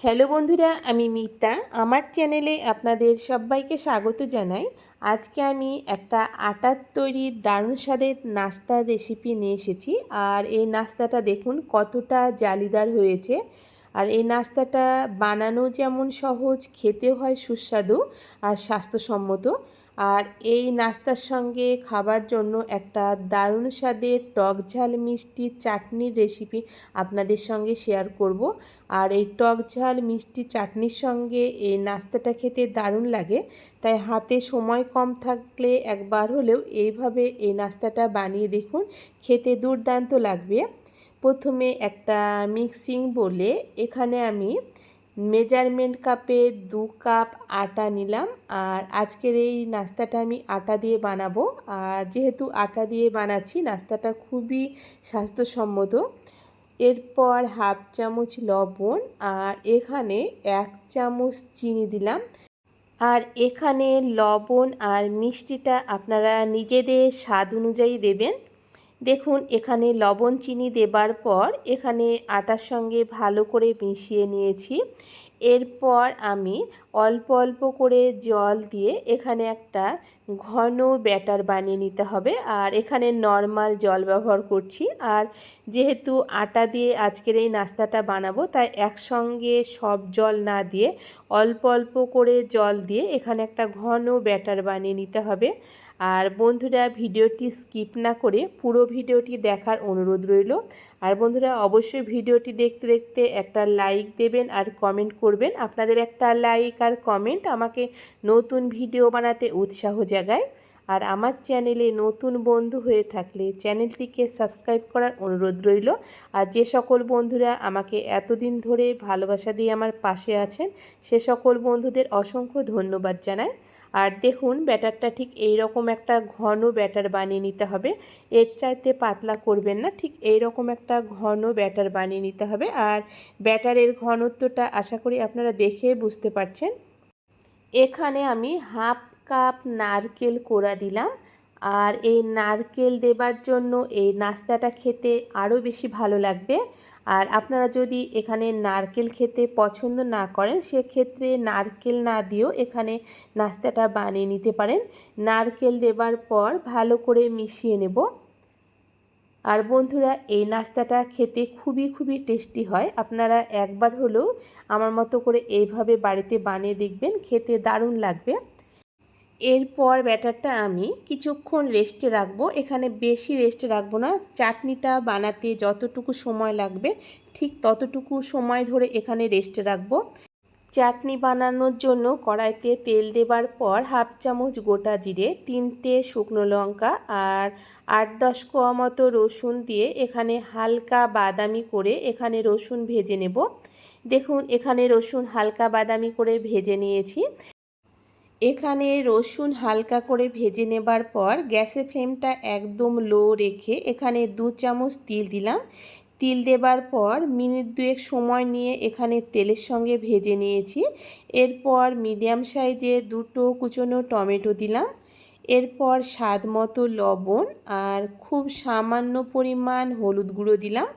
Hello বন্ধুরা, আমি মিতা। আমার চ্যানেলে আপনাদের সবাইকে স্বাগত জানাই। আজকে আমি একটা আটার তৈরি দারুণ স্বাদের নাস্তার রেসিপি নিয়ে এসেছি। আর এই নাস্তাটা দেখুন কতটা জালিদার হয়েছে। আর এই নাস্তাটা বানানো যেমন সহজ, খেতেও হয় সুস্বাদু আর স্বাস্থ্যসম্মত। আর এই নাস্তার সঙ্গে খাবার জন্য একটা দারুণ স্বাদের টক ঝাল মিষ্টি চাটনির রেসিপি আপনাদের সঙ্গে শেয়ার করব। আর এই টক ঝাল মিষ্টি চাটনির সঙ্গে এই নাস্তাটা খেতে দারুণ লাগে, তাই হাতে সময় কম থাকলে একবার হলেও এইভাবে এই নাস্তাটা বানিয়ে দেখুন, খেতে দুর্দান্ত লাগবে। প্রথমে একটা মিক্সিং বলে এখানে আমি মেজারমেন্ট কাপে দু কাপ আটা নিলাম। আর আজকের এই নাস্তাটা আমি আটা দিয়ে বানাবো। আর যেহেতু আটা দিয়ে বানাচ্ছি, নাস্তাটা খুবই স্বাস্থ্যসম্মত। এরপর হাফ চামচ লবণ আর এখানে এক চামচ চিনি দিলাম। আর এখানে লবণ আর মিষ্টিটা আপনারা নিজেদের স্বাদ অনুযায়ী দেবেন। দেখুন, এখানে লবণ চিনি দেবার পর এখানে আটার সঙ্গে ভালো করে মিশিয়ে নিয়েছি। এরপর আমি অল্প অল্প করে জল দিয়ে এখানে একটা ঘন ব্যাটার বানিয়ে নিতে হবে। আর এখানে নর্মাল জল ব্যবহার করছি। আর যেহেতু আটা দিয়ে আজকের এই নাস্তাটা বানাবো, তাই একসঙ্গে সব জল না দিয়ে অল্প অল্প করে জল দিয়ে এখানে একটা ঘন ব্যাটার বানিয়ে নিতে হবে। আর বন্ধুরা ভিডিওটি স্কিপ না করে পুরো ভিডিওটি দেখার অনুরোধ রইল। আর বন্ধুরা অবশ্যই ভিডিওটি দেখতে দেখতে একটা লাইক দেবেন আর কমেন্ট করবেন। আপনাদের একটা লাইক আর কমেন্ট আমাকে নতুন ভিডিও বানাতে উৎসাহ জাগায়। আর আমার চ্যানেলে নতুন বন্ধু হয়ে থাকলে চ্যানেলটিকে সাবস্ক্রাইব করার অনুরোধ রইল। আর যে সকল বন্ধুরা আমাকে এতদিন ধরে ভালোবাসা দিয়ে আমার পাশে আছেন, সে সকল বন্ধুদের অসংখ্য ধন্যবাদ জানাই। আর দেখুন, ব্যাটারটা ঠিক এই রকম একটা ঘন ব্যাটার বানিয়ে নিতে হবে। এর চাইতে পাতলা করবেন না, ঠিক এই রকম একটা ঘন ব্যাটার বানিয়ে নিতে হবে। আর ব্যাটারের ঘনত্বটা আশা করি আপনারা দেখে বুঝতে পারছেন। এখানে আমি হাফ কাপ নারকেল কোড়া দিলাম। আর এই নারকেল দেবার জন্য এই নাস্তাটা খেতে আরও বেশি ভালো লাগবে। আর আপনারা যদি এখানে নারকেল খেতে পছন্দ না করেন, সেক্ষেত্রে নারকেল না দিয়েও এখানে নাস্তাটা বানিয়ে নিতে পারেন। নারকেল দেবার পর ভালো করে মিশিয়ে নেব। আর বন্ধুরা, এই নাস্তাটা খেতে খুবই খুবই টেস্টি হয়। আপনারা একবার হলেও আমার মতো করে এইভাবে বাড়িতে বানিয়ে দেখবেন, খেতে দারুণ লাগবে। এরপর ব্যাটারটা আমি কিছুক্ষণ রেস্টে রাখব। এখানে বেশি রেস্টে রাখব না। চাটনিটা বানাতে যতটুকু সময় লাগবে, ঠিক ততটুকু সময় ধরে এখানে রেস্টে রাখব। চাটনি বানানোর জন্য কড়াইতে তেল দেবার পর হাফ চামচ গোটা জিরে, তিনটে শুকনো লঙ্কা আর আট দশ কোয়া মতো রসুন দিয়ে এখানে হালকা বাদামি করে এখানে রসুন ভেজে নেব। দেখুন, এখানে রসুন হালকা বাদামি করে ভেজে নিয়েছি। এখানে রসুন হালকা করে ভেজে নেবার পর গ্যাসের ফ্লেমটা একদম লো রেখে এখানে দু চামচ তিল দিলাম। তিল দেবার পর মিনিট দুয়েক সময় নিয়ে এখানে তেলের সঙ্গে ভেজে নিয়েছি। এরপর মিডিয়াম সাইজে দুটো কুচনো টমেটো দিলাম। এরপর স্বাদ মতো লবণ আর খুব সামান্য পরিমাণ হলুদ গুঁড়ো দিলাম।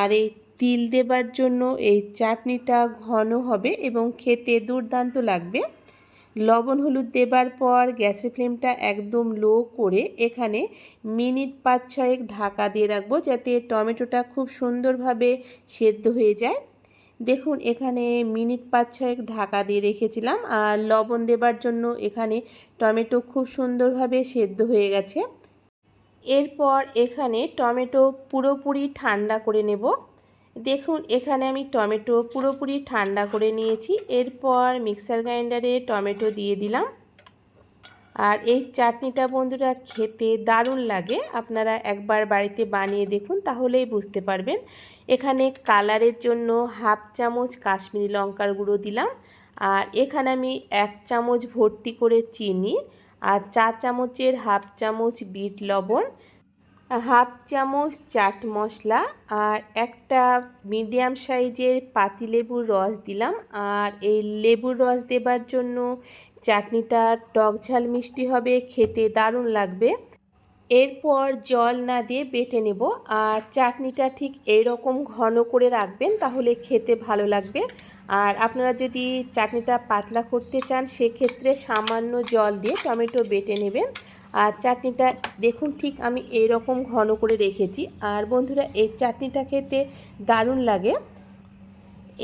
আর এই তিল দেবার জন্য এই চাটনিটা ঘন হবে এবং খেতে দুর্দান্ত লাগবে। লবণ হলুদ দেবার পর গ্যাসের ফ্লেমটা একদম লো করে এখানে মিনিট পাঁচ ছয়েক ঢাকা দিয়ে রাখব যাতে টমেটোটা খুব সুন্দরভাবে সেদ্ধ হয়ে যায়। দেখুন, এখানে মিনিট পাঁচ ছয়েক ঢাকা দিয়ে রেখেছিলাম আর লবণ দেবার জন্য এখানে টমেটো খুব সুন্দরভাবে সেদ্ধ হয়ে গেছে। এরপর এখানে টমেটো পুরোপুরি ঠান্ডা করে নেব। দেখুন, এখানে আমি টমেটো পুরোপুরি ঠান্ডা করে নিয়েছি। এরপর মিক্সার গ্রাইন্ডারে টমেটো দিয়ে দিলাম। আর এই চাটনিটা বন্ধুরা খেতে দারুণ লাগে। আপনারা একবার বাড়িতে বানিয়ে দেখুন, তাহলেই বুঝতে পারবেন। এখানে কালারের জন্য হাফ চামচ কাশ্মীরি লঙ্কার গুঁড়ো দিলাম। আর এখানে আমি এক চামচ ভর্তি করে চিনি আর চা চামচের হাফ চামচ বিট লবণ। হাফ চামচ চাট মশলা আর একটা মিডিয়াম সাইজের পাতিলেবুর রস দিলাম। আর এই লেবুর রস দেবার জন্য চাটনিটা টক ঝাল মিষ্টি হবে, খেতে দারুণ লাগবে। এরপর জল না দিয়ে বেটে নেব। আর চাটনিটা ঠিক এইরকম ঘন করে রাখবেন, তাহলে খেতে ভালো লাগবে। আর আপনারা যদি চাটনিটা পাতলা করতে চান, সেক্ষেত্রে সামান্য জল দিয়ে টমেটো বেটে নেবেন। আর চাটনিটা দেখুন ঠিক আমি এইরকম ঘন করে রেখেছি। আর বন্ধুরা, এই চাটনিটা খেতে দারুণ লাগে।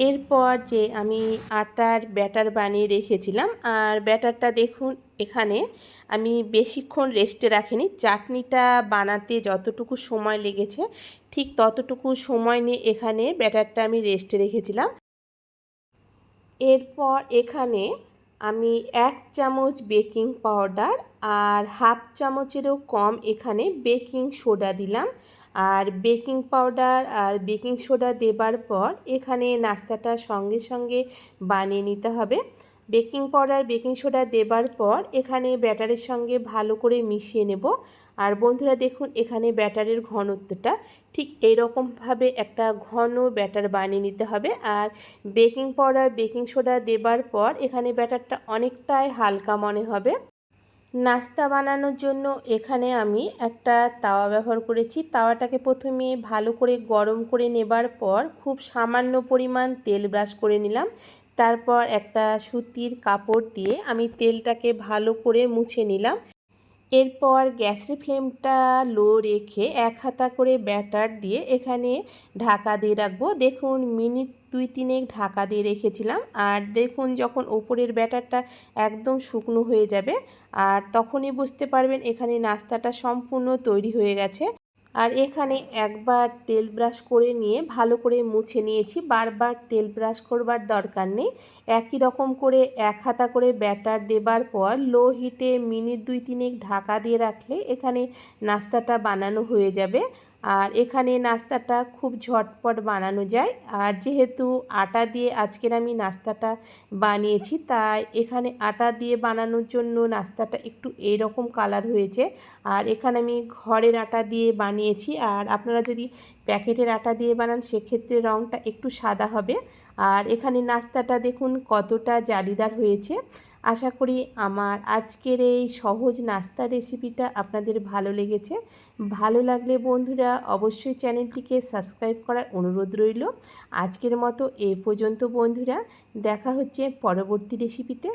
এরপর যে আমি আটার ব্যাটার বানিয়ে রেখেছিলাম, আর ব্যাটারটা দেখুন এখানে আমি বেশিক্ষণ রেস্টে রাখিনি। চাটনিটা বানাতে যতটুকু সময় লেগেছে, ঠিক ততটুকু সময় নিয়ে এখানে ব্যাটারটা আমি রেস্টে রেখেছিলাম। এরপর এখানে আমি এক চামচ বেকিং পাউডার আর হাফ চামচেরও কম এখানে বেকিং সোডা দিলাম। আর বেকিং পাউডার আর বেকিং সোডা দেবার পর এখানে নাস্তাটা সঙ্গে সঙ্গে বানিয়ে নিতে হবে। বেকিং পাউডার, বেকিং সোডা দেবার পর এখানে ব্যাটারের সঙ্গে ভালো করে মিশিয়ে নেব। আর বন্ধুরা দেখুন, এখানে ব্যাটারের ঘনত্বটা ঠিক এইরকমভাবে একটা ঘন ব্যাটার বানিয়ে নিতে হবে। আর বেকিং পাউডার, বেকিং সোডা দেবার পর এখানে ব্যাটারটা অনেকটাই হালকা মনে হবে। নাস্তা বানানোর জন্য এখানে আমি একটা তাওয়া ব্যবহার করেছি। তাওয়াটাকে প্রথমে ভালো করে গরম করে নেবার পর খুব সামান্য পরিমাণ তেল ব্রাশ করে নিলাম। তারপর একটা সুতির কাপড় দিয়ে আমি তেলটাকে ভালো করে মুছে নিলাম। এরপর গ্যাসের ফ্লেমটা লো রেখে এক হাতা করে ব্যাটার দিয়ে এখানে ঢাকা দিয়ে রাখব। দেখুন, মিনিট দুই তিনেক ঢাকা দিয়ে রেখেছিলাম। আর দেখুন, যখন ওপরের ব্যাটারটা একদম শুকনো হয়ে যাবে, আর তখনই বুঝতে পারবেন এখানে নাস্তাটা সম্পূর্ণ তৈরি হয়ে গেছে। আর এখানে একবার তেল ব্রাশ করে নিয়ে ভালো করে মুছে নিয়েছি। বারবার তেল ব্রাশ করবার দরকার নেই। একই রকম করে এক হাতা করে ব্যাটার দেবার পর লো হিটে মিনিট দুই তিনেক ঢাকা দিয়ে রাখলে এখানে নাস্তাটা বানানো হয়ে যাবে। আর এখানে নাস্তাটা খুব ঝটপট বানানো যায়। আর যেহেতু আটা দিয়ে আজকের আমি নাস্তাটা বানিয়েছি, তাই এখানে আটা দিয়ে বানানোর জন্য নাস্তাটা একটু এইরকম কালার হয়েছে। আর এখানে আমি ঘরের আটা দিয়ে বানিয়েছি। আর আপনারা যদি প্যাকেটের আটা দিয়ে বানান, সেক্ষেত্রে রঙটা একটু সাদা হবে। আর এখানে নাস্তাটা দেখুন কতটা জালিদার হয়েছে। আশা করি আমার আজকের এই সহজ নাস্তা রেসিপিটা আপনাদের ভালো লেগেছে। ভালো লাগলে বন্ধুরা অবশ্যই চ্যানেলটিকে সাবস্ক্রাইব করার অনুরোধ রইল। আজকের মতো এ পর্যন্ত বন্ধুরা, দেখা হচ্ছে পরবর্তী রেসিপিতে